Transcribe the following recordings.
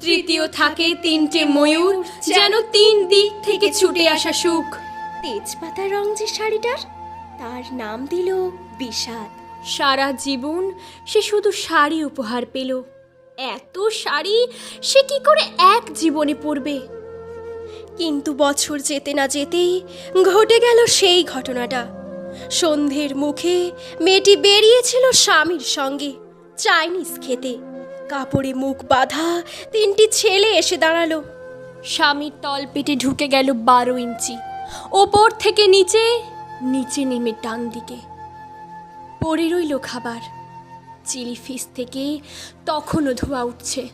তৃতীয় থাকে তিনটে ময়ূর যেন তিন দিক থেকে ছুটে আসা সুখ। তেজপাতা রং যে শাড়িটার তার নাম দিল বিষাদ। সারা জীবন সে শুধু শাড়ি উপহার পেল। এত শাড়ি সে কি করে এক জীবনে পরবে? কিন্তু বছর যেতে না যেতেই ঘটে গেল সেই ঘটনাটা। সন্ধ্যের মুখে মেয়েটি বেরিয়েছিল স্বামীর সঙ্গে চাইনিজ খেতে। কাপড়ে মুখ বাঁধা তিনটি ছেলে এসে দাঁড়াল। স্বামীর তল পেটে ঢুকে গেল বারো ইঞ্চি। ওপর থেকে নিচে নিচে নেমে ডান দিকে। পড়ে রইল খাবার। চিলি ফিস থেকে তখনও ধোয়া উঠছে।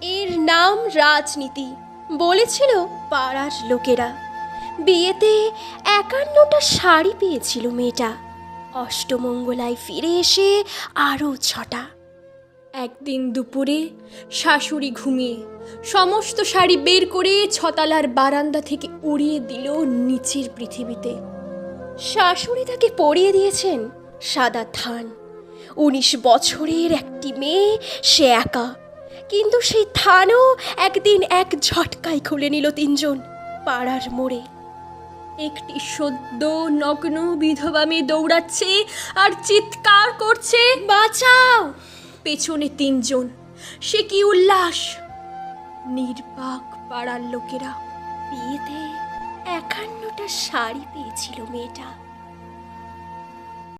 এর নাম রাজনীতি, বলেছিল পাড়ার লোকেরা। বিয়েতে একান্নটা শাড়ি পেয়েছিল মেয়েটা। অষ্টমঙ্গলায় ফিরে এসে আরও ছটা। একদিন দুপুরে শাশুড়ি ঘুমিয়ে সমস্ত শাড়ি বের করে ছতালার বারান্দা থেকে উড়িয়ে দিল নিচের পৃথিবীতে। শাশুড়ি তাকে পরিয়ে দিয়েছেন সাদা থান। উনিশ বছরের একটি মেয়ে, সে একা। কিন্তু সেই থানও একদিন এক ঝটকায় খুলে নিল তিনজন পাড়ার মোড়ে। একটি সদ্য নগ্ন বিধবা মেয়ে দৌড়াচ্ছে আর চিৎকার করছে, বাঁচাও! পেছনে তিনজন। সে কি উল্লাস? নির্বাক পাড়ার লোকেরা। বিয়েতে একান্নটা শাড়ি পেয়েছিল মেয়েটা।